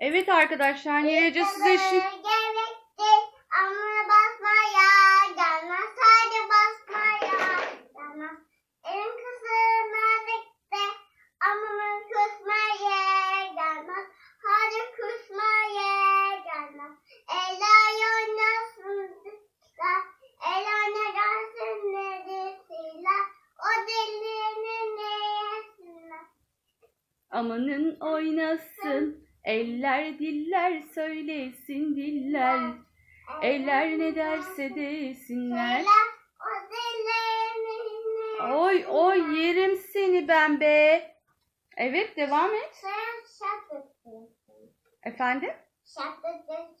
Evet arkadaşlar Nilece size şimdi... Amanın oynasın. Eller diller söylesin diller. Eller ne derse desinler. Oy oy yerim seni ben be. Evet devam et. Efendim? Şapkasın.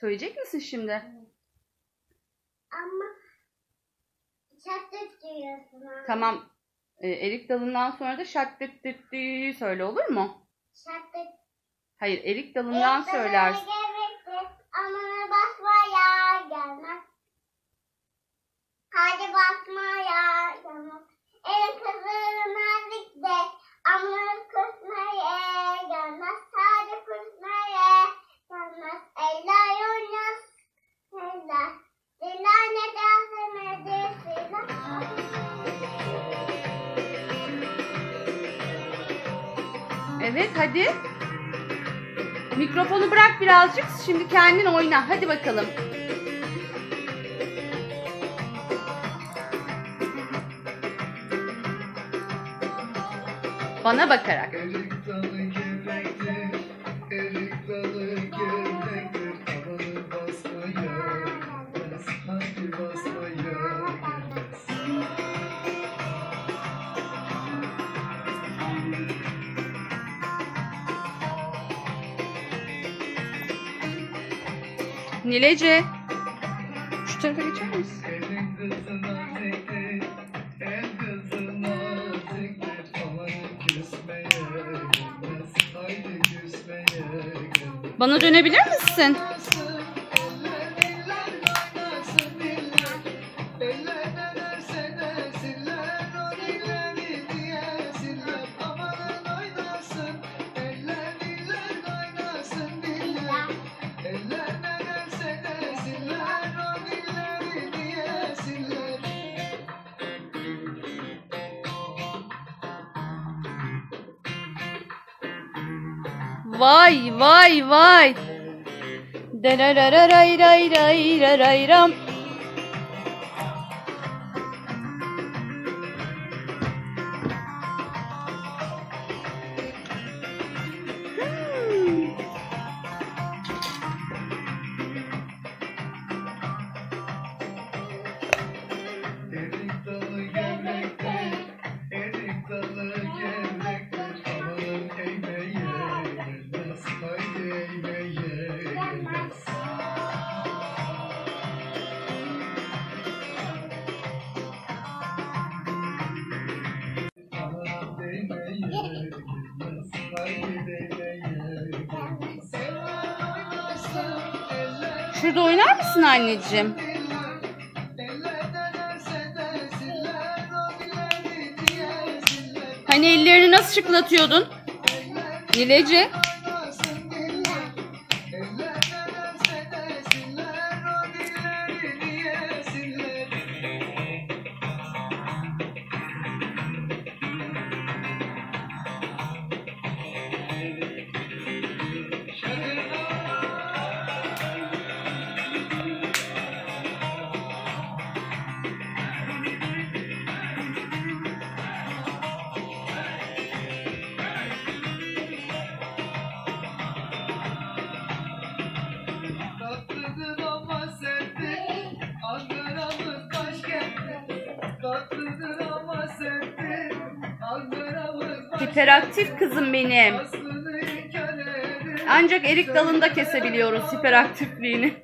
Söyleyecek misin şimdi? Ama şapkası diyorsun. Tamam. Ee, erik dalından sonra da şat dıt dıt dı söyle olur mu? Şapkası. Hayır erik dalından söylersin. Evet hadi. Mikrofonu bırak birazcık. Şimdi kendin oyna. Hadi bakalım. Bana bakarak. Nilece. Şu tarafa geçer misin? Elin kızı naziktir, Vay vay vay. Derarararayrayrayrayram. Hmm. Şurada oynar mısın anneciğim? Hani ellerini nasıl şıklatıyordun? Nilece. Hiperaktif kızım benim. Ancak erik dalında kesebiliyoruz hiperaktifliğini.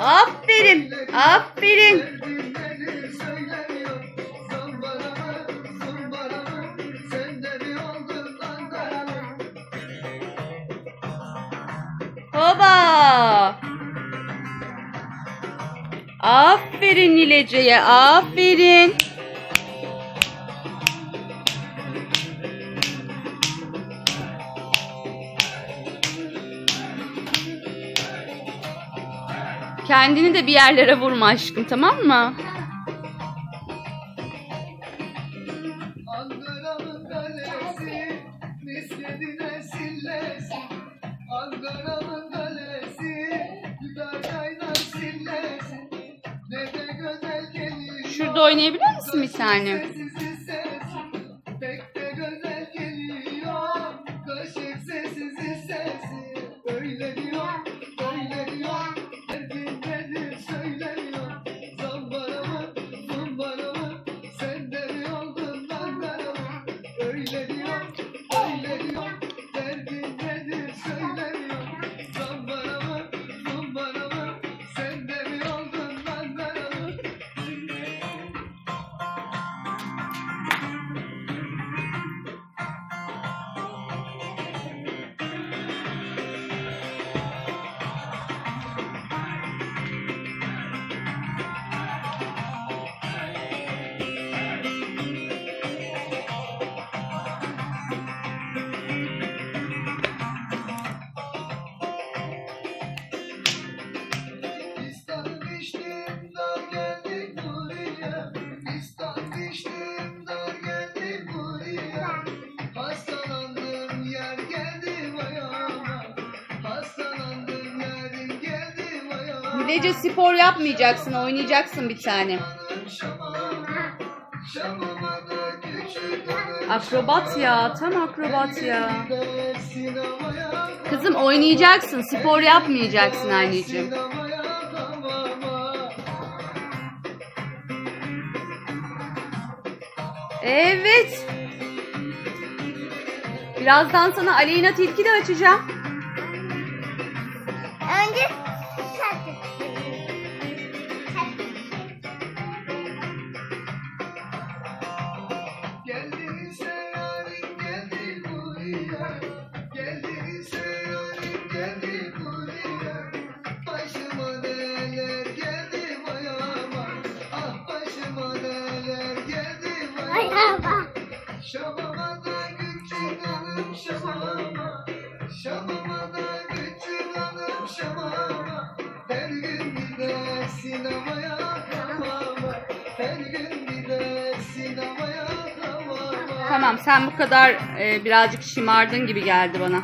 Aferin, aferin. Aferin Nilece'ye aferin. Kendini de bir yerlere vurma aşkım tamam mı? Orada oynayabilir misin bir tane? Gidece spor yapmayacaksın, oynayacaksın bir tane. Akrobat ya, tam akrobat ya. Kızım oynayacaksın, spor yapmayacaksın anneciğim. Evet. Birazdan sana Aleyna Tilki de açacağım. Önce Tamam sen bu kadar e, birazcık şımardın gibi geldi bana.